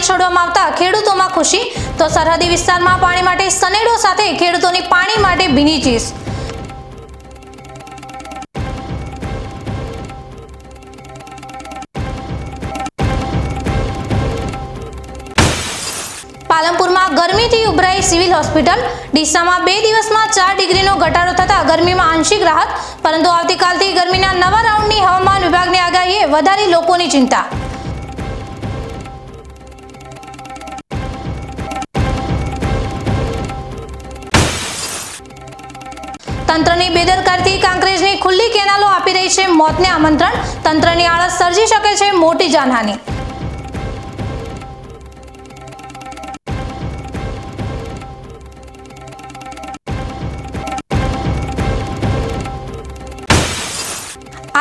પાણી છોડવામાં આવતા ખેડૂતોમાં ખુશી. તો સરહદી વિસ્તારમાં પાણી માટે સનેડો સાથે ખેડૂતોની પાણી માટે ભીની ચીસ. પાલનપુરમાં ગરમીથી ઉભરાઈ સિવિલ હોસ્પિટલ. ડીસામાં બે દિવસમાં ચાર ડિગ્રીનો ઘટાડો થતા ગરમીમાં આંશિક રાહત. પરંતુ આવતીકાલથી ગરમીના નવા રાઉન્ડની હવામાન વિભાગની આગાહીએ વધારી લોકોની ચિંતા. તંત્રની બેદરકારીથી કાંકરેજની ખુલ્લી કેનાલો આપી રહી છે. મોતને આમંત્રણ. તંત્રની આળસ સર્જી શકે છે મોટી જાનહાની.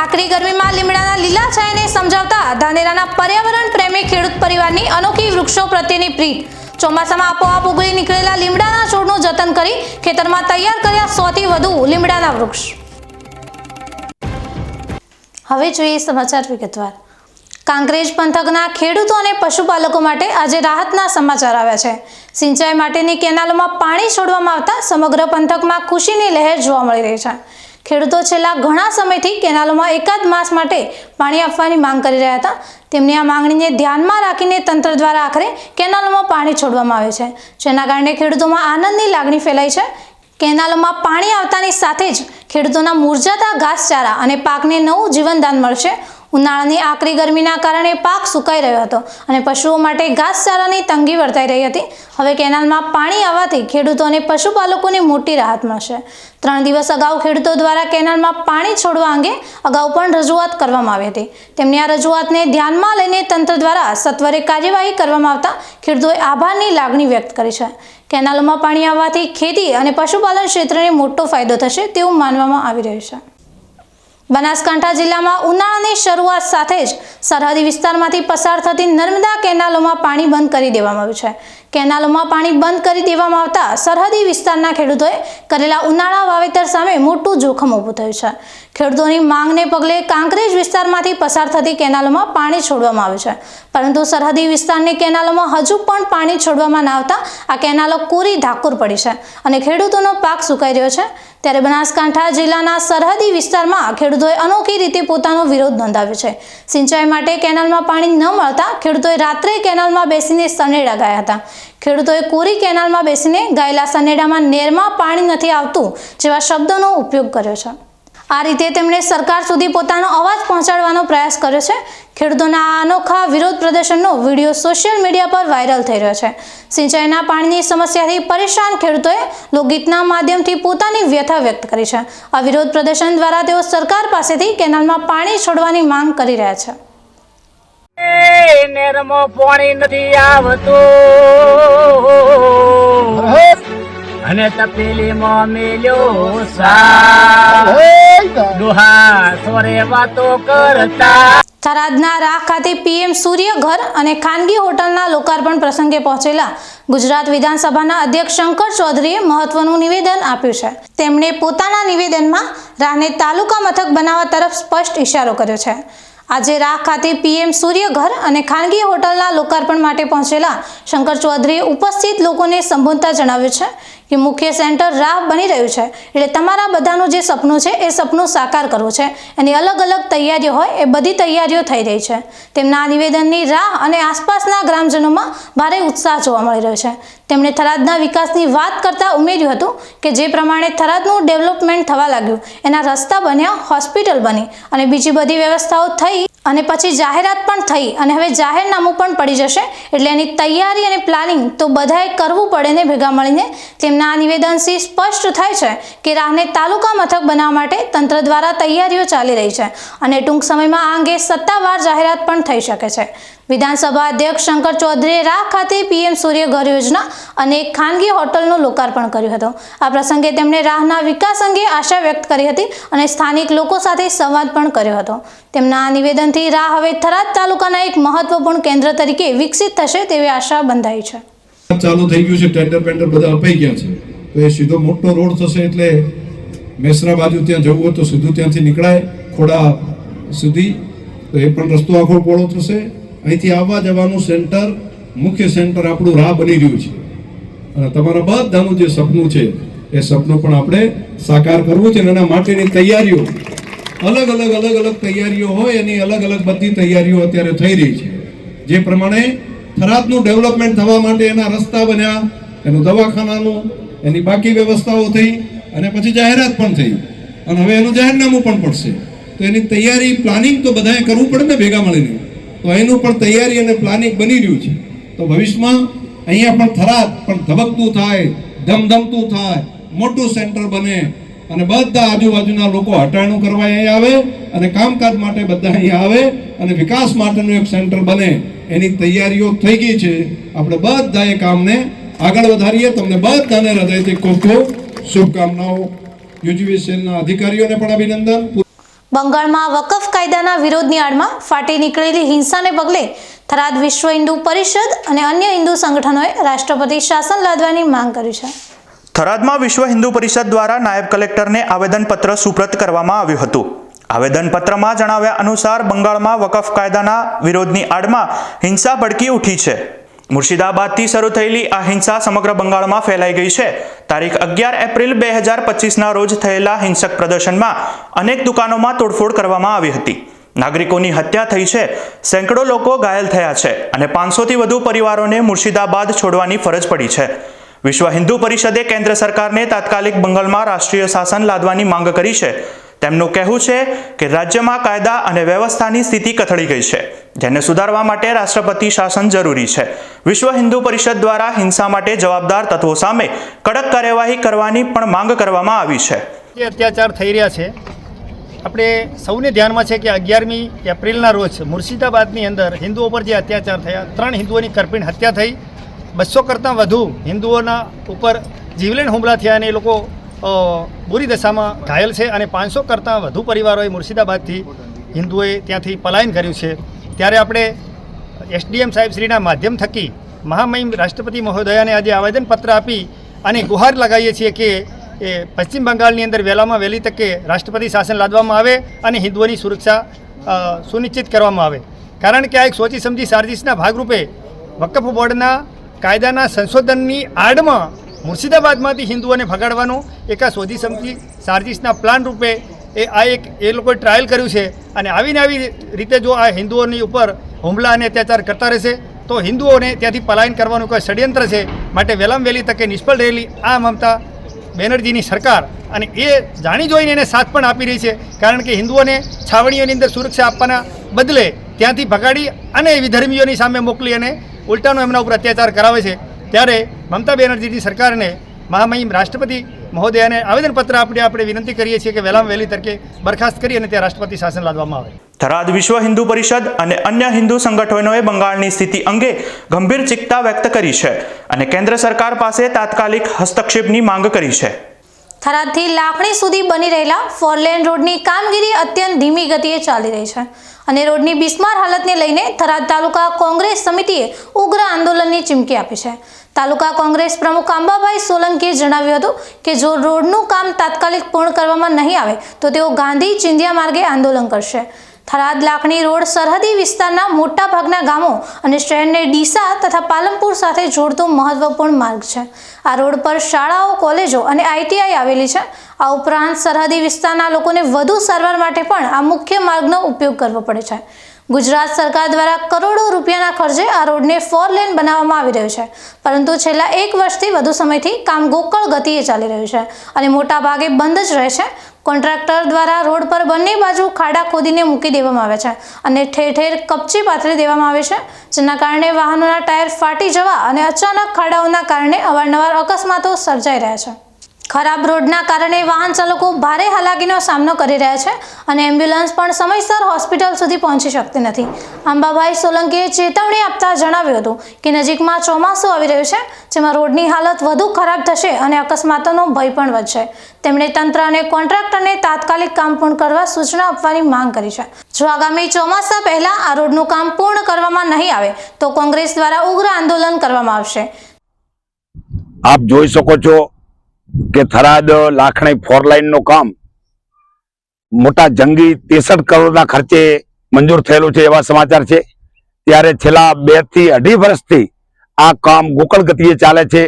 આકરી ગરમીમાં લીમડાના લીલા છાયાને સમજાવતા ધાનેરાના પર્યાવરણ પ્રેમી ખેડૂત પરિવારની અનોખી વૃક્ષો પ્રત્યેની પ્રીત. ચોમાસામાં આપોઆપ ઉગી નીકળેલા લીમડાના છોડનું જતન કરી ખેતરમાં તૈયાર કર્યા સોથી વધુ લીમડાના વૃક્ષ. હવે જોઈએ સમાચાર વિગતવાર. કાંકરેજ પંથકના ખેડૂતો અને પશુપાલકો માટે આજે રાહતના સમાચાર આવ્યા છે. સિંચાઈ માટેની કેનાલોમાં પાણી છોડવામાં આવતા સમગ્ર પંથકમાં ખુશીની લહેર જોવા મળી રહી છે. ખેડૂતો છેલ્લા ઘણા સમયથી કેનાલોમાં એકાદ માસ માટે પાણી આપવાની માંગ કરી રહ્યા હતા. તેમની આ માંગણીને ધ્યાનમાં રાખીને તંત્ર દ્વારા આખરે કેનાલોમાં પાણી છોડવામાં આવે છે. જેના કારણે ખેડૂતોમાં આનંદની લાગણી ફેલાઈ છે. કેનાલોમાં પાણી આવતાની સાથે જ ખેડૂતોના મુરઝાતા ઘાસચારા અને પાકને નવું જીવનદાન મળશે. ઉનાળાની આકરી ગરમીના કારણે પાક સુકાઈ રહ્યો હતો અને પશુઓ માટે ઘાસચારાની તંગી વર્તાઈ રહી હતી. હવે કેનાલમાં પાણી આવવાથી ખેડૂતો અને પશુપાલકોને મોટી રાહત મળશે. ત્રણ દિવસ અગાઉ ખેડૂતો દ્વારા કેનાલમાં પાણી છોડવા અંગે અગાઉ પણ રજૂઆત કરવામાં આવી હતી. તેમની આ રજૂઆતને ધ્યાનમાં લઈને તંત્ર દ્વારા સત્વરે કાર્યવાહી કરવામાં આવતા ખેડૂતોએ આભારની લાગણી વ્યક્ત કરી છે. કેનાલોમાં પાણી આવવાથી ખેતી અને પશુપાલન ક્ષેત્રને મોટો ફાયદો થશે તેવું માનવામાં આવી રહ્યું છે. બનાસકાંઠા જિલ્લામાં ઉનાળાની શરૂઆત સાથે જ સરહદી વિસ્તારમાંથી પસાર થતી નર્મદા કેનાલોમાં પાણી બંધ કરી દેવામાં આવ્યું છે. કેનાલોમાં પાણી બંધ કરી દેવામાં આવતા સરહદી વિસ્તારના ખેડૂતોએ કરેલા ઉનાળા વાવેતર સામે મોટું જોખમ ઊભું થયું છે. ખેડૂતોની માંગને પગલે કાંકરેજ વિસ્તારમાંથી પસાર થતી કેનાલોમાં પાણી છોડવામાં આવ્યું છે. પરંતુ સરહદી વિસ્તારની કેનાલોમાં હજુ પણ પાણી છોડવામાં ન આવતા આ કેનાલો કોરી ધાકુર પડી છે અને ખેડૂતોનો પાક સુકાઈ રહ્યો છે. ત્યારે બનાસકાંઠા જિલ્લાના સરહદી વિસ્તારમાં ખેડૂતોએ અનોખી રીતે પોતાનો વિરોધ નોંધાવ્યો છે. સિંચાઈ માટે કેનાલમાં પાણી ન મળતા ખેડૂતોએ રાત્રે કેનાલમાં બેસીને સનેડા ગાયા હતા. ખેડૂતોએ કોરી કેનાલમાં બેસીને ગાયેલા સનેડામાં નેરમાં પાણી નથી આવતું જેવા શબ્દોનો ઉપયોગ કર્યો છે. આ રીતે તેમણે સરકાર સુધી પોતાનો અવાજ પહોંચાડવાનો પ્રયાસ કર્યો છે. ખેડૂતોના આ અનોખા વિરોધ પ્રદર્શનનો વીડિયો સોશિયલ મીડિયા પર વાયરલ થઈ રહ્યો છે. સિંચાઈના પાણીની સમસ્યાથી પરેશાન ખેડૂતોએ લોકગીતના માધ્યમથી પોતાની વ્યથા વ્યક્ત કરી છે. આ વિરોધ પ્રદર્શન દ્વારા તેઓ સરકાર પાસેથી કેનાલમાં પાણી છોડવાની માંગ કરી રહ્યા છે. પાણી નથી આવતું. અને તપેલીમાં મેલ્યો સા સૂર્ય ઘર લોકાર્પણ પ્રસંગે પહોંચેલા ગુજરાત વિધાનસભાના અધ્યક્ષ શંકર ચૌધરીએ મહત્વનું નિવેદન આપ્યું છે. તેમણે પોતાના નિવેદનમાં રાહને તાલુકા મથક બનાવવા તરફ સ્પષ્ટ ઇશારો કર્યો છે. આજે રાહ ખાતે પીએમ સૂર્યઘર અને ખાનગી હોટલના લોકાર્પણ માટે પહોંચેલા શંકર ચૌધરીએ ઉપસ્થિત લોકોને સંબોધતા જણાવ્યું છે કે મુખ્ય સેન્ટર રાહ બની રહ્યું છે. એટલે તમારા બધાનું જે સપનું છે, એ સપનું સાકાર કરવું છે. એની અલગ અલગ તૈયારીઓ હોય, એ બધી તૈયારીઓ થઈ રહી છે. તેમના આ નિવેદનની રાહ અને આસપાસના ગ્રામજનોમાં ભારે ઉત્સાહ જોવા મળી રહ્યો છે. તેમણે થરાદના વિકાસની વાત કરતાં ઉમેર્યું હતું કે જે પ્રમાણે થરાદનું ડેવલપમેન્ટ થવા લાગ્યું, એના રસ્તા બન્યા હોસ્પિટલ બની અને બીજી બધી વ્યવસ્થાઓ થઈ અને પછી જાહેરાત પણ થઈ અને હવે જાહેરનામું પણ પડી જશે. એટલે એની તૈયારી અને પ્લાનિંગ તો બધાએ કરવું પડે ને ભેગા મળીને. તેમના આ નિવેદનથી સ્પષ્ટ થાય છે કે રાહને તાલુકા મથક બનાવવા માટે તંત્ર દ્વારા તૈયારીઓ ચાલી રહી છે અને ટૂંક સમયમાં આ અંગે સત્તાવાર જાહેરાત પણ થઈ શકે છે. વિધાનસભા અધ્યક્ષ શંકર ચૌધરીએ રાહ ખાતે પીએમ સૂર્ય ઘર યોજના અને એક ખાનગી હોટલનું લોકાર્પણ કર્યું હતું. આ પ્રસંગે તેમણે રાહના વિકાસ અંગે આશા વ્યક્ત કરી હતી અને સ્થાનિક લોકો સાથે સંવાદ પણ કર્યો હતો. તેમના આ નિવેદનથી રાહ હવે થરાદ તાલુકાના એક મહત્વપૂર્ણ કેન્દ્ર તરીકે વિકસિત થશે તેવી આશા બંધાઈ છે. ચાલુ થઈ ગયું છે, ટેન્ડર પેન્ડર બધા અપાઈ ગયા છે. તો એ સીધો મોટો રોડ થશે એટલે મેસરા બાજુ ત્યાં જવું હોય તો સીધું ત્યાંથી નીકળાય, ખોડા સુધી. તો એ પણ રસ્તો આખો પોળો થશે. અહીંથી આવવા જવાનું સેન્ટર, મુખ્ય સેન્ટર આપણું રાહ બની રહ્યું છે. અને તમારા બધાનું જે સપનું છે, એ સપનું પણ આપણે સાકાર કરવું છે એના માટેની તૈયારીઓ. અલગ અલગ અલગ અલગ તૈયારીઓ હોય, એની અલગ અલગ બધી તૈયારીઓ અત્યારે થઈ રહી છે. જે પ્રમાણે થરાદનું ડેવલપમેન્ટ થવા માટે એના રસ્તા બન્યા, એનું દવાખાનાનું, એની બાકી વ્યવસ્થાઓ થઈ, અને પછી જાહેરાત પણ થઈ. અને હવે એનું જાહેરનામું પણ પડશે. તો એની તૈયારી, પ્લાનિંગ તો બધાએ કરવું પડે ને ભેગા મળીને. તો એનું પણ તૈયારી અને પ્લાનિંગ બની રહ્યું છે. તો ભવિષ્યમાં અહીંયા પણ થરાદ પણ ધબકતું થાય, ધમધમતું થાય, મોટું સેન્ટર બને અને બધા આજુબાજુના લોકો હટાણું કરવા અહીંયા આવે અને કામકાજ માટે બધા અહીંયા આવે અને વિકાસ માટેનું એક સેન્ટર બને. એની તૈયારીઓ થઈ ગઈ છે. આપણે બધા એ કામને આગળ વધારીએ. તમને બધાને હૃદયથી ખૂબ ખૂબ શુભકામનાઓ. યુજીવીસીએલના અધિકારીઓને પણ અભિનંદન. બંગાળમાં વકફ કાયદાના વિરોધની આડમાં ફાટી નીકળેલી હિંસાને પગલે થરાદ વિશ્વ હિન્દુ પરિષદ અને અન્ય હિન્દુ સંગઠનોએ રાષ્ટ્રપતિ શાસન લાદવાની માંગ કરી છે. થરાદમાં વિશ્વ હિન્દુ પરિષદ દ્વારા નાયબ કલેક્ટરને આવેદનપત્ર સુપ્રત કરવામાં આવ્યું હતું. આવેદનપત્રમાં જણાવ્યા અનુસાર બંગાળમાં વકફ કાયદાના વિરોધની આડમાં હિંસા ભડકી ઉઠી છે. મુર્શિદાબાદથી શરૂ થયેલી આ હિંસા સમગ્ર બંગાળમાં ફેલાઈ ગઈ છે. તારીખ અગિયાર એપ્રિલ બે હજાર પચીસના રોજ થયેલા હિંસક પ્રદર્શનમાં અનેક દુકાનોમાં તોડફોડ કરવામાં આવી હતી. નાગરિકોની હત્યા થઈ છે. સેંકડો લોકો ઘાયલ થયા છે અને પાંચસોથી વધુ પરિવારોને મુર્શિદાબાદ છોડવાની ફરજ પડી છે. વિશ્વ હિન્દુ પરિષદે કેન્દ્ર સરકારને તાત્કાલિક બંગાળમાં રાષ્ટ્રીય શાસન લાદવાની માંગ કરી છે. તેમનું કહેવું છે કે રાજ્યમાં કાયદા અને વ્યવસ્થાની સ્થિતિ કથળી ગઈ છે, જેને સુધારવા માટે રાષ્ટ્રપતિ શાસન જરૂરી છે. વિશ્વ હિન્દુ પરિષદ દ્વારા હિંસા માટે જવાબદાર તત્વો સામે કડક કાર્યવાહી કરવાની પણ માંગ કરવામાં આવી છે. જે અત્યાચાર થઈ રહ્યા છે, આપણે સૌને ધ્યાનમાં છે કે અગિયારમી એપ્રિલના રોજ મુર્શિદાબાદની અંદર હિન્દુઓ પર જે અત્યાચાર થયા, ત્રણ હિન્દુઓની કરપીણ હત્યા થઈ. બસો કરતાં વધુ હિન્દુઓના ઉપર જીવલેણ હુમલા થયા અને એ લોકો બુરી દશામાં ઘાયલ છે અને પાંચસો કરતાં વધુ પરિવારોએ મુર્શિદાબાદથી હિન્દુઓએ ત્યાંથી પલાયન કર્યું છે. ત્યારે આપણે એસડીએમ સાહેબશ્રીના માધ્યમ થકી મહામહિમ રાષ્ટ્રપતિ મહોદયાને આજે આવેદનપત્ર આપી અને ગુહાર લગાવીએ છીએ કે એ પશ્ચિમ બંગાળની અંદર વહેલામાં વહેલી તકે રાષ્ટ્રપતિ શાસન લાદવામાં આવે અને હિન્દુઓની સુરક્ષા સુનિશ્ચિત કરવામાં આવે. કારણ કે આ એક સોચી સમજી સાર્જિસના ભાગરૂપે વકફ બોર્ડના કાયદાના સંશોધનની આડમાં મુર્શિદાબાદમાંથી હિન્દુઓને ભગાડવાનો એક આ સોચી સમજી સાર્જિસના પ્લાન રૂપે એ આ એક એ લોકોએ ટ્રાયલ કર્યું છે અને આવીને આવી રીતે જો આ હિન્દુઓની ઉપર હુમલા અને અત્યાચાર કરતા રહેશે, તો હિન્દુઓને ત્યાંથી પલાયન કરવાનું કોઈ ષડયંત્ર છે? માટે વહેલામ વહેલી તકે નિષ્ફળ રહેલી આ મમતા બેનર્જીની સરકાર અને એ જાણી જોઈને એને સાથ પણ આપી રહી છે, કારણ કે હિન્દુઓને છાવણીઓની અંદર સુરક્ષા આપવાના બદલે ત્યાંથી ભગાડી અને વિધર્મીઓની સામે મોકલી અને ઉલટાનો એમના ઉપર અત્યાચાર કરાવે છે. ત્યારે મમતા બેનર્જીની સરકારને મહામહિમ રાષ્ટ્રપતિ મહોદયાને આવેદનપત્ર આપણે આપણે વિનંતી કરીએ છીએ કે વહેલામાં વહેલી તરીકે બરખાસ્ત કરી અને ત્યાં રાષ્ટ્રપતિ શાસન લાદવામાં આવે. થરાદ વિશ્વ હિન્દુ પરિષદ અને અન્ય હિન્દુ સંગઠનોએ બંગાળની સ્થિતિ અંગે ગંભીર ચિંતા વ્યક્ત કરી છે અને કેન્દ્ર સરકાર પાસે તાત્કાલિક હસ્તક્ષેપની માંગ કરી છે. થરાદથી લાખણી સુધી બની રહેલા ફોરલેન રોડની કામગીરી અત્યંત ધીમી ગતિએ ચાલી રહી છે. અને રોડની બિસ્માર હાલતને લઈને થરાદ તાલુકા કોંગ્રેસ સમિતિએ ઉગ્ર આંદોલનની ચીમકી આપી છે. તાલુકા કોંગ્રેસ પ્રમુખ અંબાભાઈ સોલંકીએ જણાવ્યું હતું કે જો રોડનું કામ તાત્કાલિક પૂર્ણ કરવામાં નહીં આવે, તો તેઓ ગાંધી ચિંધ્યા માર્ગે આંદોલન કરશે. થરાદ લાખણી રોડ સરહદી વિસ્તારના મોટાભાગના ગામો અને શહેરને ડીસા તથા પાલનપુર સાથે જોડતો મહત્વપૂર્ણ માર્ગ છે. આ રોડ પર શાળાઓ, કોલેજો અને આઈટીઆઈ આવેલી છે. આ ઉપરાંત સરહદી વિસ્તારના લોકોને વધુ સારવાર માટે પણ આ મુખ્ય માર્ગનો ઉપયોગ કરવો પડે છે. ગુજરાત સરકાર દ્વારા કરોડો રૂપિયાના ખર્ચે આ રોડને ફોર લેન બનાવવામાં આવી રહ્યું છે. પરંતુ છેલ્લા એક વર્ષથી વધુ સમયથી કામ ગોકળ ગતિએ ચાલી રહ્યું છે અને મોટાભાગે બંધ જ રહે છે. કોન્ટ્રાક્ટર દ્વારા રોડ પર બંને બાજુ ખાડા ખોદીને મૂકી દેવામાં આવે છે અને ઠેર ઠેર કપચી પાથરી દેવામાં આવે છે, જેના કારણે વાહનોના ટાયર ફાટી જવા અને અચાનક ખાડાઓના કારણે અવારનવાર અકસ્માતો સર્જાઈ રહ્યા છે. ખરાબ રોડના કારણે વાહન ચાલકો ભારે હાલાકીનો સામનો કરી રહ્યા છે અને એમ્બ્યુલન્સ પણ સમયસર હોસ્પિટલ સુધી પહોંચી શકતી નથી. આંબાભાઈ સોલંકીએ ચેતવણી આપતા જણાવ્યું હતું કે નજીકમાં ચોમાસું આવી રહ્યું છે, જેમાં રોડની હાલત વધુ ખરાબ થશે અને અકસ્માતોનો ભય પણ વધશે. તેમણે તંત્ર અને કોન્ટ્રાક્ટરને તાત્કાલિક કામ પૂર્ણ કરવા સૂચના આપવાની માંગ કરી છે. જો આગામી ચોમાસા પહેલા આ રોડનું કામ પૂર્ણ કરવામાં નહીં આવે, તો કોંગ્રેસ દ્વારા ઉગ્ર આંદોલન કરવામાં આવશે. આપ જોઈ શકો છો કે થરાદ લાખણી ફોર લાઈનનું કામ. મોટા જંગી ત્રેસઠ કરોડના ખર્ચે મંજૂર થયેલું છે એવા સમાચાર છે. ત્યારે છેલ્લા બેથી અઢી વર્ષથી આ કામ ગોકળ ગતિએ ચાલે છે.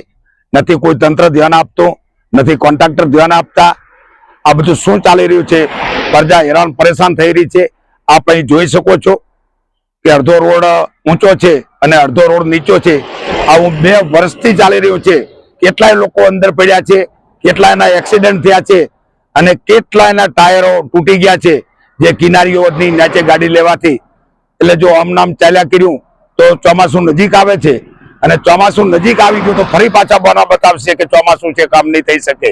નથી કોઈ તંત્ર ધ્યાન આપતું, નથી કોન્ટ્રાક્ટર ધ્યાન આપતા. આ બધું શું ચાલી રહ્યું છે? પ્રજા હેરાન પરેશાન થઈ રહી છે. આપ અહીં જોઈ શકો છો કે અડધો રોડ ઊંચો છે અને અડધો રોડ નીચો છે. આવું બે વર્ષથી ચાલી રહ્યું છે. કેટલાય લોકો અંદર પડ્યા છે, કેટલાયના એક્સિડન્ટ થયા છે અને કેટલાયના ટાયરો તૂટી ગયા છે જે કિનારીઓની નીચે ગાડી લેવાથી. એટલે જો આમનામ ચાલ્યા કર્યું, તો ચોમાસું નજીક આવે છે અને ચોમાસું નજીક આવી ગયું તો ફરી પાછા બના બતાવશે કે ચોમાસું છે કામ નહીં થઈ શકે.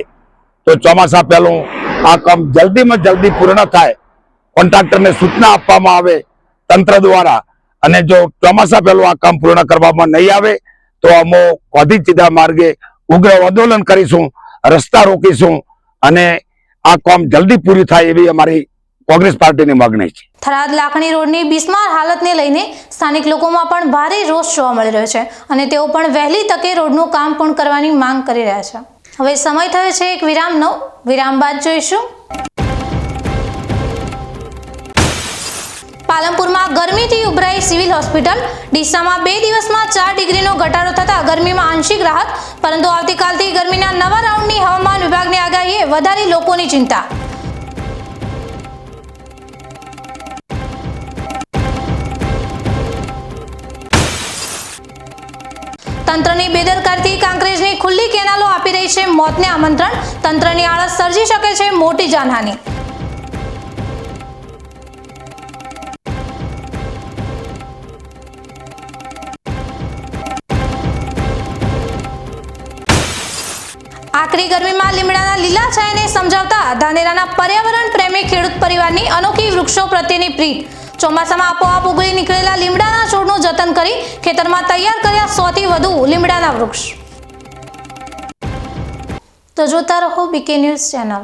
તો ચોમાસા પહેલું આ કામ જલ્દીમાં જલ્દી પૂર્ણ થાય. કોન્ટ્રાક્ટરને સૂચના આપવામાં આવે તંત્ર દ્વારા. અને જો ચોમાસા પહેલું આ કામ પૂર્ણ કરવામાં નહીં આવે, તો અમો વધી સીધા માર્ગે ઉગ્ર આંદોલન કરીશું, રસ્તા રોકીશું અને આ કામ જલ્દી પૂરી થાય એવી અમારી કોંગ્રેસ પાર્ટીની માગણી છે. થરાદ લાખણી રોડની બિસ્માર હાલતને લઈને સ્થાનિક લોકોમાં પણ ભારે રોષ જોવા મળી રહ્યો છે અને તેઓ પણ વહેલી તકે રોડનું કામ પૂર્ણ કરવાની માંગ કરી રહ્યા છે. હવે સમય થયો છે એક વિરામનો. વિરામ બાદ જોઈશું. પાલનપુરમાં ગરમીથી ઉભરાઈ સિવિલ હોસ્પિટલ. ડીસામાં બે દિવસમાં ચાર ડિગ્રીનો ઘટાડો થતાં ગરમીમાં આંશિક રાહત. પરંતુ આવતીકાલથી ગરમીના નવા રાઉન્ડની હવામાન વિભાગની આગાહીએ વધારી લોકોની ચિંતા. તંત્રની બેદરકારીથી કાંકરેજની ખુલ્લી કેનાલો આપી રહી છે મોતને આમંત્રણ. તંત્રની આળસ સર્જી શકે છે મોટી જાનહાની. ગરમીમાં લીમડાના લીલા છાયાને સમજાવતા ધાનેરાના પર્યાવરણ પ્રેમી ખેડૂત પરિવારની અનોખી વૃક્ષો પ્રત્યેની પ્રીત. ચોમાસામાં આપોઆપ ઉગરી નીકળેલા લીમડાના છોડનું જતન કરી ખેતરમાં તૈયાર કર્યા સોથી વધુ લીમડાના વૃક્ષ. તો જોતા રહો બીકે ન્યૂઝ ચેનલ.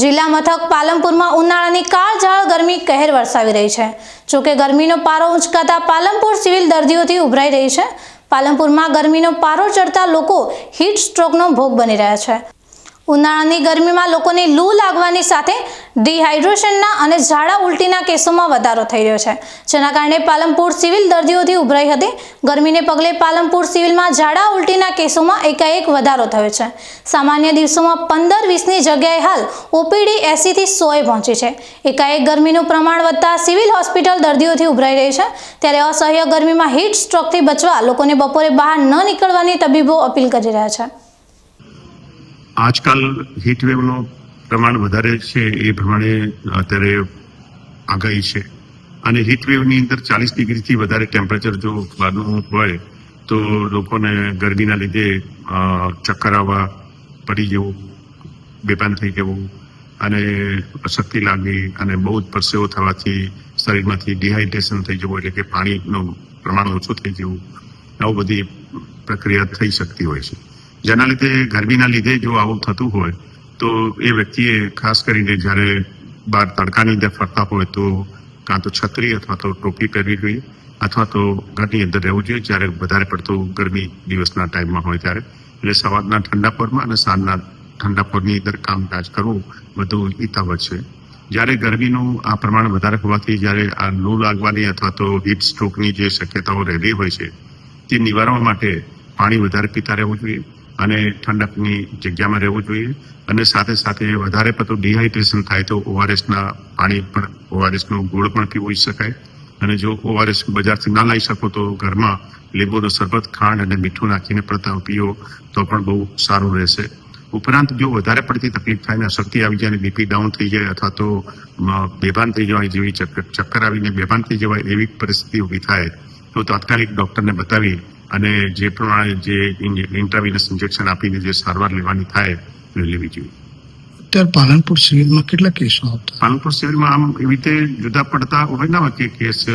જિલ્લા મથક પાલનપુરમાં ઉનાળાની કાળઝાળ ગરમી કહેર વરસાવી રહી છે. જોકે ગરમીનો પારો ઉંચકાતા પાલનપુર સિવિલ દર્દીઓથી ઉભરાઈ રહી છે. પાલનપુરમાં ગરમીનો પારો ચડતા લોકો હીટ સ્ટ્રોકનો ભોગ બની રહ્યા છે. ઉનાળાની ગરમીમાં લોકોને લૂ લાગવાની સાથે ડિહાઇડ્રેશનના અને ઝાડા ઉલટીના કેસોમાં વધારો થઈ રહ્યો છે. જેના કારણે પાલમપુર સિવિલ દર્દીઓથી ઉભરાઈ હતી. ગરમીને પગલે પાલમપુર સિવિલમાં ઝાડા ઉલટીના કેસોમાં એકાએક વધારો થયો છે. સામાન્ય દિવસોમાં પંદર વીસની જગ્યાએ હાલ ઓપીડી એસીથી સોએ પહોંચી છે. એકાએક ગરમીનું પ્રમાણ વધતા સિવિલ હોસ્પિટલ દર્દીઓથી ઉભરાઈ રહી છે. ત્યારે અસહ્ય ગરમીમાં હીટ સ્ટ્રોકથી બચવા લોકોને બપોરે બહાર ન નીકળવાની તબીબો અપીલ કરી રહ્યા છે. આજકાલ હીટવેવનો પ્રમાણ વધારે છે એ પ્રમાણે અત્યારે આગાહી છે. અને હીટવેવની અંદર ચાલીસ ડિગ્રીથી વધારે ટેમ્પરેચર જો બહારનું હોય, તો લોકોને ગરમીના લીધે ચક્કર આવવા પડી જવું, બેભાન થઈ જવું અને અશક્તિ લાગવી અને બહુ જ પરસેવો થવાથી શરીરમાંથી ડિહાઇડ્રેશન થઈ જવું એટલે કે પાણીનું પ્રમાણ ઓછું થઈ જવું. આવું બધી પ્રક્રિયા થઈ શકતી હોય છે. જેના લીધે ગરમીના લીધે જો આવું થતું હોય, તો એ વ્યક્તિએ ખાસ કરીને જ્યારે બહાર તડકાની અંદર ફરતા હોય તો કાં તો છત્રી અથવા તો ટોપી પહેરવી જોઈએ, અથવા તો ઘરની અંદર રહેવું જોઈએ જ્યારે વધારે પડતું ગરમી દિવસના ટાઈમમાં હોય ત્યારે. એટલે સવારના ઠંડા પરમાં અને સાંજના ઠંડા પરની અંદર કામકાજ કરવું વધુ હિતાવહ છે. જ્યારે ગરમીનું આ પ્રમાણ વધારે હોવાથી જ્યારે આ લૂ લાગવાની અથવા તો હીટ સ્ટ્રોકની જે શક્યતાઓ રહેલી હોય છે, તે નિવારવા માટે પાણી વધારે પીતા રહેવું જોઈએ. અને ઠંડકની જગ્યામાં રહેવું જોઈએ. અને સાથે સાથે વધારે પડતું ડિહાઇડ્રેશન થાય તો ઓઆરએસના પાણી પણ, ઓઆરએસનો ગોળ પણ પીવી શકાય. અને જો ઓઆરએસ બજારથી ના લાવી શકો તો ઘરમાં લીંબુનો શરબત, ખાંડ અને મીઠું નાખીને પ્રથમ પીઓ તો પણ બહુ સારું રહેશે. ઉપરાંત જો વધારે પડતી તકલીફ થાય ને શક્તિ આવી જાય અને બીપી ડાઉન થઈ જાય અથવા તો બેભાન થઈ જવાય જેવી ચક્કર આવીને બેભાન થઈ જવાય એવી પરિસ્થિતિ ઊભી થાય, તો તાત્કાલિક ડૉક્ટરને બતાવી અને જે પ્રમાણે જે ઇન્ટ્રાવિનસ ઇન્જેક્શન આપીને જે સારવાર લેવાની થાય એ લેવી જોઈએ. અત્યારે પાલનપુર સિવિલમાં કેટલા કેસો આવતા? પાલનપુર સિવિલમાં આમ એવી રીતે જુદા પડતા હોય કે કેસ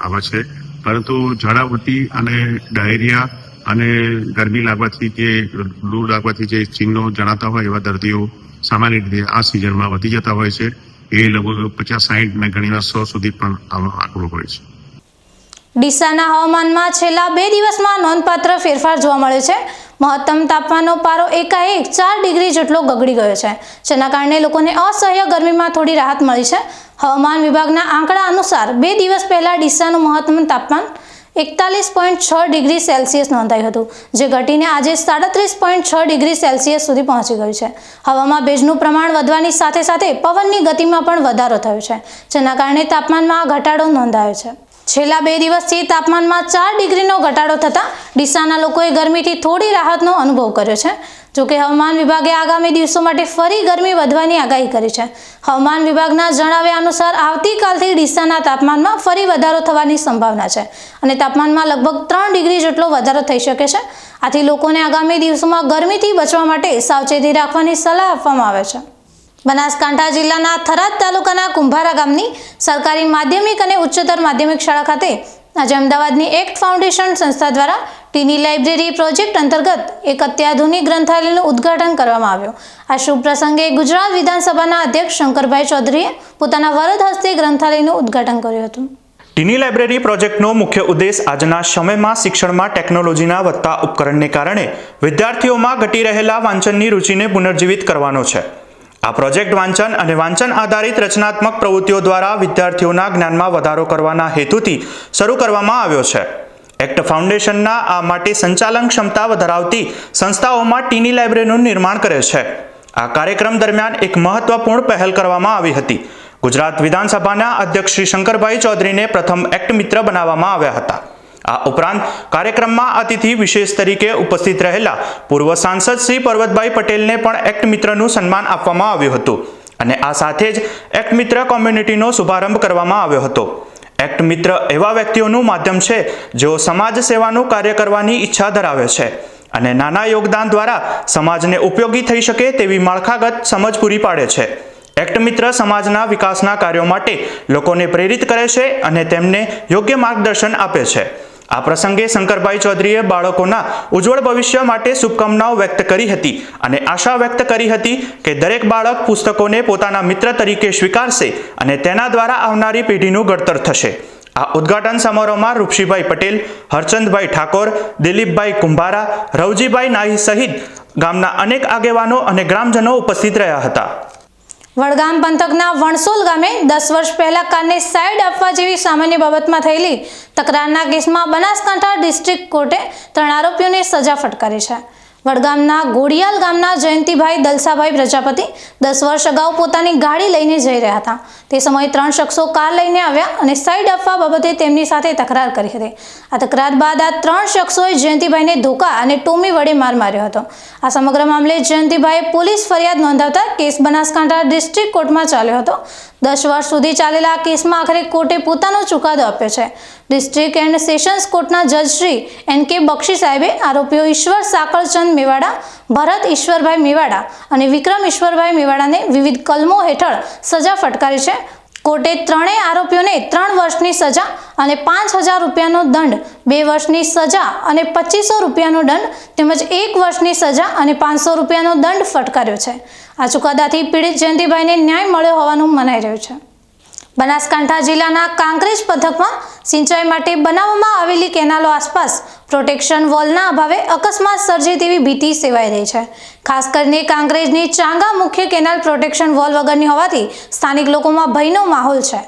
આવા છે. પરંતુ ઝાડાવટી અને ડાયરિયા અને ગરમી લાગવાથી જે લૂ લાગવાથી જે ચિહ્નો જણાતા હોય એવા દર્દીઓ સામાન્ય રીતે આ સિઝનમાં વધી જતા હોય છે. એ લગભગ પચાસ સાઠ ને ઘણીવાર સો સુધી પણ આંકડો હોય છે. ડીસાના હવામાનમાં છેલ્લા બે દિવસમાં નોંધપાત્ર ફેરફાર જોવા મળ્યો છે. મહત્તમ તાપમાનનો પારો એકાએક ચાર ડિગ્રી જેટલો ગગડી ગયો છે. જેના કારણે લોકોને અસહ્ય ગરમીમાં થોડી રાહત મળી છે. હવામાન વિભાગના આંકડા અનુસાર બે દિવસ પહેલાં ડીસાનું મહત્તમ તાપમાન એકતાલીસ પોઈન્ટ છ ડિગ્રી સેલ્સિયસ નોંધાયું હતું, જે ઘટીને આજે સાડત્રીસ પોઈન્ટ છ ડિગ્રી સેલ્સિયસ સુધી પહોંચી ગયું છે. હવામાં ભેજનું પ્રમાણ વધવાની સાથે સાથે પવનની ગતિમાં પણ વધારો થયો છે, જેના કારણે તાપમાનમાં ઘટાડો નોંધાયો છે. છેલ્લા બે દિવસથી તાપમાનમાં ચાર ડિગ્રીનો ઘટાડો થતાં ડીસાના લોકોએ ગરમીથી થોડી રાહતનો અનુભવ કર્યો છે. જોકે હવામાન વિભાગે આગામી દિવસો માટે ફરી ગરમી વધવાની આગાહી કરી છે. હવામાન વિભાગના જણાવ્યા અનુસાર આવતીકાલથી ડીસાના તાપમાનમાં ફરી વધારો થવાની સંભાવના છે અને તાપમાનમાં લગભગ ત્રણ ડિગ્રી જેટલો વધારો થઈ શકે છે. આથી લોકોને આગામી દિવસોમાં ગરમીથી બચવા માટે સાવચેતી રાખવાની સલાહ આપવામાં આવે છે. બનાસકાંઠા જિલ્લાના થરાદ તાલુકાના કુંભારા ગામની સરકારી માધ્યમિક અને ઉચ્ચતર માધ્યમિક શાળા ખાતે આજે અમદાવાદની એક્ટ ફાઉન્ડેશન સંસ્થા દ્વારા ટીની લાઇબ્રેરી પ્રોજેક્ટ અંતર્ગત એક અત્યાધુનિક ગ્રંથાલયનું ઉદ્ઘાટન કરવામાં આવ્યું. આ શુભ પ્રસંગે ગુજરાત વિધાનસભાના અધ્યક્ષ શંકરભાઈ ચૌધરીએ પોતાના વરદ હસ્તે ગ્રંથાલયનું ઉદ્ઘાટન કર્યું હતું. ટીની લાઇબ્રેરી પ્રોજેક્ટનો મુખ્ય ઉદ્દેશ આજના સમયમાં શિક્ષણમાં ટેકનોલોજીના વધતા ઉપકરણને કારણે વિદ્યાર્થીઓમાં ઘટી રહેલા વાંચનની રુચિને પુનર્જીવિત કરવાનો છે. આ પ્રોજેક્ટ વાંચન અને વાંચન આધારિત રચનાત્મક પ્રવૃત્તિઓ દ્વારા વિદ્યાર્થીઓના જ્ઞાનમાં વધારો કરવાના હેતુથી શરૂ કરવામાં આવ્યો છે. એક્ટ ફાઉન્ડેશનના આ માટે સંચાલન ક્ષમતા ધરાવતી સંસ્થાઓમાં ટીની લાઇબ્રેરીનું નિર્માણ કરે છે. આ કાર્યક્રમ દરમિયાન એક મહત્વપૂર્ણ પહેલ કરવામાં આવી હતી. ગુજરાત વિધાનસભાના અધ્યક્ષ શ્રી શંકરભાઈ ચૌધરીને પ્રથમ એક્ટ મિત્ર બનાવવામાં આવ્યા હતા. આ ઉપરાંત કાર્યક્રમમાં અતિથિ વિશેષ તરીકે ઉપસ્થિત રહેલા પૂર્વ સાંસદ શ્રી પર્વતભાઈ પટેલને પણ એક્ટ મિત્રનું સન્માન આપવામાં આવ્યું હતું. અને આ સાથે જ એક્ટ મિત્ર કોમ્યુનિટીનો શુભારંભ કરવામાં આવ્યો હતો. એક્ટ મિત્ર એવા વ્યક્તિઓનું માધ્યમ છે, જેઓ સમાજ સેવાનું કાર્ય કરવાની ઈચ્છા ધરાવે છે. અને નાના યોગદાન દ્વારા સમાજને ઉપયોગી થઈ શકે તેવી માળખાગત સમજ પૂરી પાડે છે. એક્ટ મિત્ર સમાજના વિકાસના કાર્યો માટે લોકોને પ્રેરિત કરે છે અને તેમને યોગ્ય માર્ગદર્શન આપે છે. આ પ્રસંગે શંકરભાઈ ચૌધરીએ બાળકોના ઉજ્જવળ ભવિષ્ય માટે શુભકામનાઓ વ્યક્ત કરી હતી અને આશા વ્યક્ત કરી હતી કે દરેક બાળક પુસ્તકોને પોતાના મિત્ર તરીકે સ્વીકારશે અને તેના દ્વારા આવનારી પેઢીનું ઘડતર થશે. આ ઉદ્ઘાટન સમારોહમાં રૂપસીભાઈ પટેલ, હરચંદભાઈ ઠાકોર, દિલીપભાઈ કુંભારા, રવજીભાઈ નાહી સહિત ગામના અનેક આગેવાનો અને ગ્રામજનો ઉપસ્થિત રહ્યા હતા. વડગામ પંથકના વણસોલ ગામે દસ વર્ષ પહેલા કારને સાઈડ આપવા જેવી સામાન્ય બાબતમાં થયેલી તકરારના કેસમાં બનાસકાંઠા ડિસ્ટ્રિક્ટ કોર્ટે ત્રણ આરોપીઓને સજા ફટકારી છે. વડગામના ગોડિયાલ ગામના જયંતિભાઈ દલસાભાઈ પ્રજાપતિ દસ વર્ષ અગાઉ પોતાની ગાડી લઈને જઈ રહ્યા હતા. તે સમયે ત્રણ શખ્સો કાર લઈને આવ્યા અને સાઈડ આપવા બાબતે તેમની સાથે તકરાર કરી હતી. આ તકરાર બાદ આ ત્રણ શખ્સોએ જયંતિભાઈને ધોકા અને ટોમી વડે માર માર્યો હતો. આ સમગ્ર મામલે જયંતિભાઈએ પોલીસ ફરિયાદ નોંધાવતા કેસ બનાસકાંઠા ડિસ્ટ્રિક્ટ કોર્ટમાં ચાલ્યો હતો. દસ વર્ષ સુધી ચાલેલા આ કેસમાં આખરે કોર્ટે પોતાનો ચુકાદો આપ્યો છે. ડિસ્ટ્રિક્ટ એન્ડ સેશન્સ કોર્ટના જજશ્રી એન કે બક્ષી સાહેબે આરોપીઓ ઈશ્વર સાકળચંદ મેવાડા, ભરત ઈશ્વરભાઈ મેવાડા અને વિક્રમ ઈશ્વરભાઈ મેવાડાને વિવિધ કલમો હેઠળ સજા ફટકારી છે. કોર્ટે ત્રણેય આરોપીઓને ત્રણ વર્ષની સજા અને પાંચ હજાર રૂપિયાનો દંડ, બે વર્ષની સજા અને પચીસો રૂપિયાનો દંડ તેમજ એક વર્ષની સજા અને પાંચસો રૂપિયાનો દંડ ફટકાર્યો છે. આ ચુકાદાથી પીડિત જયંતિભાઈને ન્યાય મળ્યો હોવાનું મનાઈ રહ્યું છે. બનાસકાંઠા જિલ્લાના કાંકરેજ પંથકમાં સિંચાઈ માટે બનાવવામાં આવેલી કેનાલો આસપાસ પ્રોટેક્શન વોલના અભાવે અકસ્માત સર્જે તેવી ભીતિ સેવાઈ રહી છે. ખાસ કરીને કાંકરેજની ચાંગા મુખ્ય કેનાલ પ્રોટેક્શન વોલ વગરની હોવાથી સ્થાનિક લોકોમાં ભયનો માહોલ છે.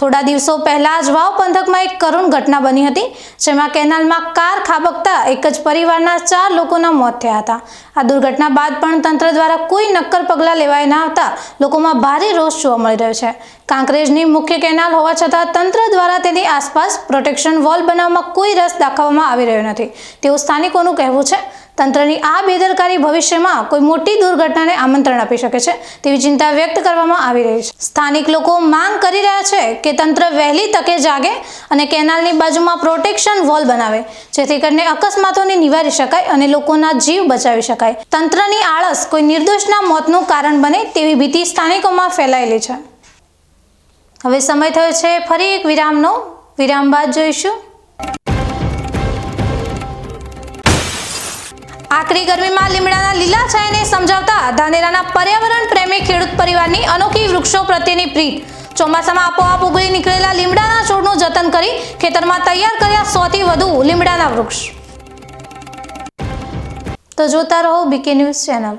થોડા દિવસો પહેલા જ વાવ પંથકમાં એક કરુણ ઘટના બની હતી, જેમાં કેનાલમાં કાર ખાબકતા એક જ પરિવારના ચાર લોકોના મોત થયા હતા. આ દુર્ઘટના બાદ પણ તંત્ર દ્વારા કોઈ નક્કર પગલાં લેવાય ન આવતા લોકોમાં ભારે રોષ જોવા મળી રહ્યો છે. કાંકરેજની મુખ્ય કેનાલ હોવા છતાં તંત્ર દ્વારા તેની આસપાસ પ્રોટેક્શન વોલ બનાવવામાં કોઈ રસ દાખવવામાં આવી રહ્યો નથી. તેવું સ્થાનિકોનું કહેવું છે. તંત્રની આ બેદરકારી ભવિષ્યમાં કોઈ મોટી દુર્ઘટનાને આમંત્રણ આપી શકે છે તેવી ચિંતા વ્યક્ત કરવામાં આવી રહી છે. સ્થાનિક લોકો માંગ કરી રહ્યા છે કે તંત્ર વહેલી તકે જાગે અને કેનાલની બાજુમાં પ્રોટેક્શન વોલ બનાવે, જેથી કરીને અકસ્માતોને નિવારી શકાય અને લોકોના જીવ બચાવી શકાય. તંત્રની આળસ કોઈ નિર્દોષના મોતનું કારણ બને તેવી ભીતિ સ્થાનિકોમાં ફેલાયેલી છે. હવે સમય થયો છે ફરી એક વિરામનો. વિરામ બાદ જોઈશું. આકરી ગરમીમાં લીમડાના લીલા છાયાને સમજાવતા ધાનેરાના પર્યાવરણ પ્રેમી ખેડૂત પરિવારની અનોખી વૃક્ષો પ્રત્યેની પ્રીત. ચોમાસામાં આપોઆપ ઉગળી નીકળેલા લીમડાના છોડનું જતન કરી ખેતરમાં તૈયાર કર્યા સોથી વધુ લીમડાના વૃક્ષ. તો જોતા રહો બીકે ન્યૂઝ ચેનલ.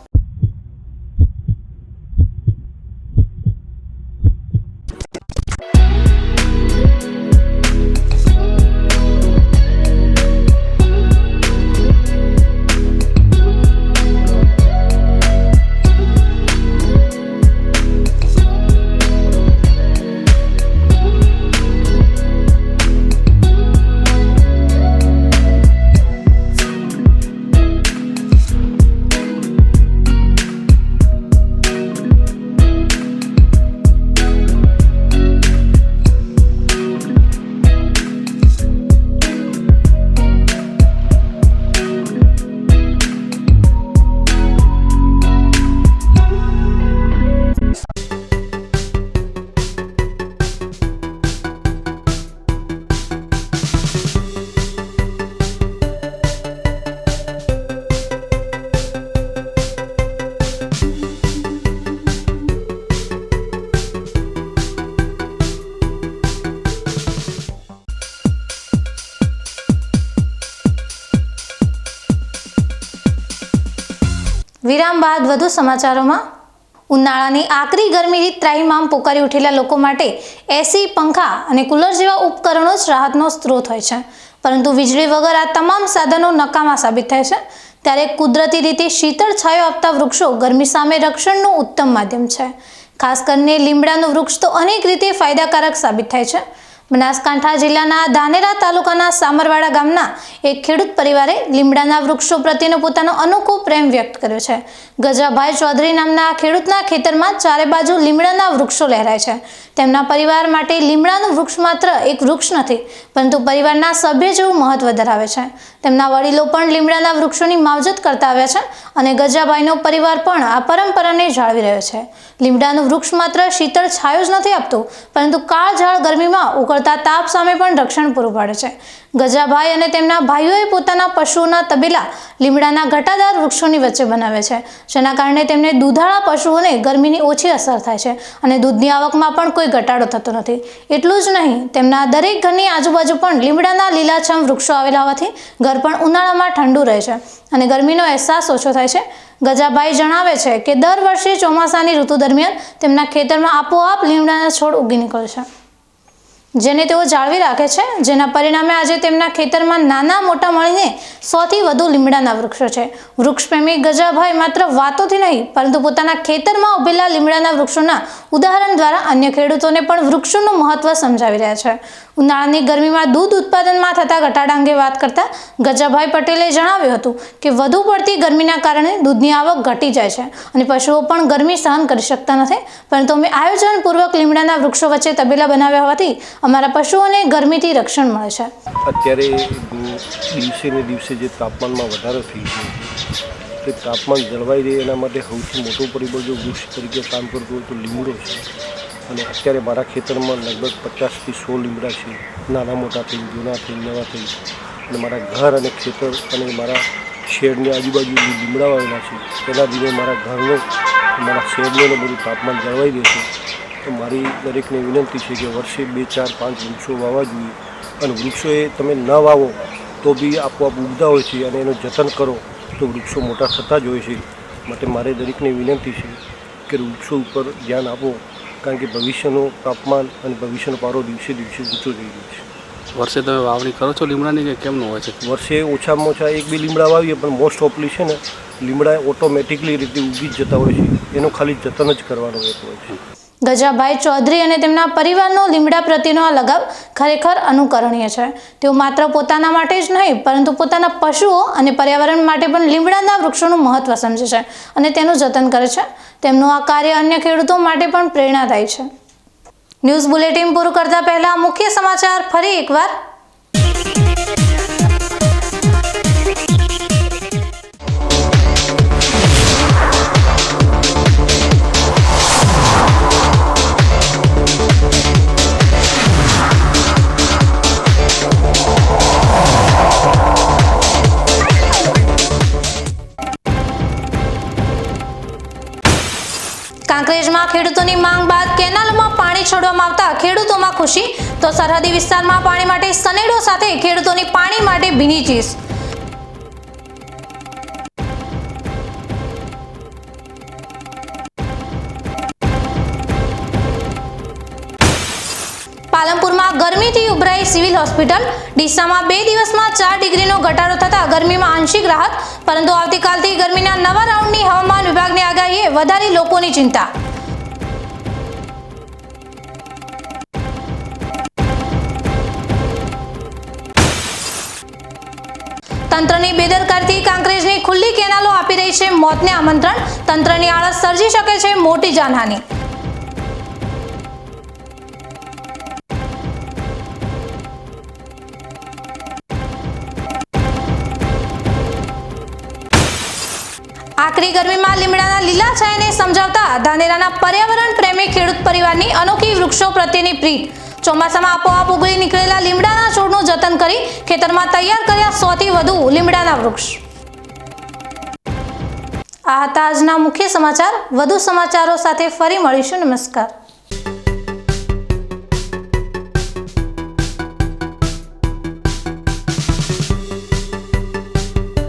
વધુ સમાચારોમાં ઉનાળાની આકરી ગરમીથી ત્રાહિમામ પોકારી ઉઠેલા લોકો માટે એસી, પંખા અને કુલર જેવા ઉપકરણો જ રાહતનો સ્ત્રોત હોય છે. પરંતુ વીજળી વગર આ તમામ સાધનો નકામા સાબિત થાય છે. ત્યારે કુદરતી રીતે શીતળ છાયો આપતા વૃક્ષો ગરમી સામે રક્ષણનું ઉત્તમ માધ્યમ છે. ખાસ કરીને લીમડાનું વૃક્ષ તો અનેક રીતે ફાયદાકારક સાબિત થાય છે. બનાસકાંઠા જિલ્લાના ધાનેરા તાલુકાના સામરવાડા ગામના એક ખેડૂત પરિવારે લીમડાના વૃક્ષો પ્રત્યેનો પોતાનો અનોખો પ્રેમ વ્યક્ત કર્યો છે. ગજાભાઈ ચૌધરી નામના ખેડૂતના ખેતરમાં ચારે બાજુ લીમડાના વૃક્ષો લહેરાય છે. તેમના પરિવાર માટે લીમડાનું વૃક્ષ માત્ર એક વૃક્ષ નથી, પરંતુ પરિવારના સભ્ય જેવું મહત્વ ધરાવે છે. તેમના વડીલો પણ લીમડાના વૃક્ષોની માવજત કરતા આવ્યા છે અને ગજાભાઈનો પરિવાર પણ આ પરંપરાને જાળવી રહ્યો છે. લીમડાનું વૃક્ષ માત્ર શીતળ છાયો જ નથી આપતું, પરંતુ કાળઝાળ ગરમીમાં ઉકળતા તાપ સામે પણ રક્ષણ પૂરું પાડે છે. ગજાભાઈ અને તેમના ભાઈઓએ પોતાના પશુઓના તબેલા લીમડાના ઘટાદાર વૃક્ષોની વચ્ચે બનાવે છે, જેના કારણે તેમને દૂધાળા પશુઓને ગરમીની ઓછી અસર થાય છે અને દૂધની આવકમાં પણ કોઈ ઘટાડો થતો નથી. એટલું જ નહીં, તેમના દરેક ઘરની આજુબાજુ પણ લીમડાના લીલાછમ વૃક્ષો આવેલા હોવાથી ઘર પણ ઉનાળામાં ઠંડુ રહે છે અને ગરમીનો અહેસાસ ઓછો થાય છે. ગજાભાઈ જણાવે છે કે, દર વર્ષે ચોમાસાની ઋતુ દરમિયાન તેમના ખેતરમાં આપોઆપ લીમડાના છોડ ઉગી નીકળે છે. જેને તેઓ જાળવી રાખે છે, જેના પરિણામે આજે તેમના ખેતરમાં નાના મોટા મળીને સૌથી વધુ લીમડાના વૃક્ષો છે. વૃક્ષ પ્રેમી ગજાભાઈ માત્ર વાતોથી નહીં, પરંતુ પોતાના ખેતરમાં ઉભેલા લીમડાના વૃક્ષોના ઉદાહરણ દ્વારા અન્ય ખેડૂતોને પણ વૃક્ષોનું મહત્વ સમજાવી રહ્યા છે. ઉનાળાની ગરમીમાં દૂધ ઉત્પાદનમાં થતા ઘટાડા અંગે વાત કરતા ગજાભાઈ પટેલે જણાવ્યું હતું કે વધુ પડતી ગરમીના કારણે દૂધની આવક ઘટી જાય છે અને પશુઓ પણ ગરમી સહન કરી શકતા નથી. પરંતુ અમે આયોજનપૂર્વક લીમડાના વૃક્ષો વચ્ચે તબેલા બનાવ્યા હોવાથી અમારા પશુઓને ગરમીથી રક્ષણ મળે છે. અત્યારે દિવસે ને દિવસે જે તાપમાનમાં વધારો થઈ છે, તે તાપમાન જળવાઈ રહે એના માટે સૌથી મોટું પરિબળ જો વૃક્ષ તરીકે કામ કરતું હોય તો લીમડો છે. અને અત્યારે મારા ખેતરમાં લગભગ પચાસથી સો લીમડા છે. નાના મોટા થઈ જૂના થઈ નવા થઈ અને મારા ઘર અને ખેતર અને મારા શેડની આજુબાજુ લીમડા વાવેલા છે તેના લીધે મારા ઘરનો, મારા શેડનું બધું તાપમાન જળવાઈ રહેશે તો મારી દરેકને વિનંતી છે કે વર્ષે બે, ચાર, પાંચ વૃક્ષો વાવવા જોઈએ. અને વૃક્ષો એ તમે ન વાવો તો બી આપોઆપ ઉગતા હોય છે અને એનું જતન કરો તો વૃક્ષો મોટા થતા જ હોય છે. માટે મારે દરેકને વિનંતી છે કે વૃક્ષો ઉપર ધ્યાન આપો. કારણ કે ભવિષ્યનું તાપમાન અને ભવિષ્યનો પારો દિવસે દિવસે ઊંચો થઈ રહ્યો છે. વર્ષે તમે વાવણી કરો છો લીમડાની કે કેમનું હોય છે? વર્ષે ઓછામાં ઓછા એક બે લીમડા વાવીએ પણ મોસ્ટ ઓફલી છે ને લીમડા ઓટોમેટિકલી રીતે ઉગી જ જતા હોય છે. એનું ખાલી જતન જ કરવાનું રહેતું હોય છે. ગજાભાઈ ચૌધરી અને તેમના પરિવારનો લીમડા પ્રત્યેનો આ લગાવ ખરેખર અનુકરણીય છે. તેઓ માત્ર પોતાના માટે જ નહીં, પરંતુ પોતાના પશુઓ અને પર્યાવરણ માટે પણ લીમડાના વૃક્ષોનું મહત્વ સમજે છે અને તેનું જતન કરે છે. તેમનું આ કાર્ય અન્ય ખેડૂતો માટે પણ પ્રેરણાદાયી છે. ન્યૂઝ બુલેટિન પૂરું કરતા પહેલા મુખ્ય સમાચાર ફરી એકવાર કાંકરેજમાં ખેડૂતોની માંગ બાદ કેનાલમાં પાણી છોડવામાં આવતા ખેડૂતોમાં ખુશી. તો સરહદી વિસ્તારમાં પાણી માટે સનેડો સાથે ખેડૂતોની પાણી માટે ભીની ચીસ. પાલનપુરમાં ગરમીથી ઉભરાઈ સિવિલ હોસ્પિટલ. ડીસામાં બે દિવસમાં ચાર ડિગ્રીનો ઘટાડો થતા ગરમીમાં આંશિક રાહત. પરંતુ આવતીકાલથી ગરમીના નવા રાઉન્ડની હવામાન વિભાગની આગાહીએ વધારી લોકોની ચિંતા. તંત્રની બેદરકારીથી કાંકરેજની ખુલ્લી કેનાલો આપી રહી છે મોતને આમંત્રણ. તંત્રની આળસ સર્જી શકે છે મોટી જાનહાની. આકરી ગરમીમાં લીમડાના લીલા છાયાને સમજાવતા ધાનેરાના પર્યાવરણ પ્રેમી ખેડૂત પરિવારની અનોખી વૃક્ષો પ્રત્યેની પ્રીત. ચોમાસામાં આપોઆપ ઉગળી નીકળેલા લીમડાના છોડનું જતન કરી ખેતરમાં તૈયાર કર્યા સોથી વધુ લીમડાના વૃક્ષ. આ હતા આજના મુખ્ય સમાચાર. વધુ સમાચારો સાથે ફરી મળીશું. નમસ્કાર.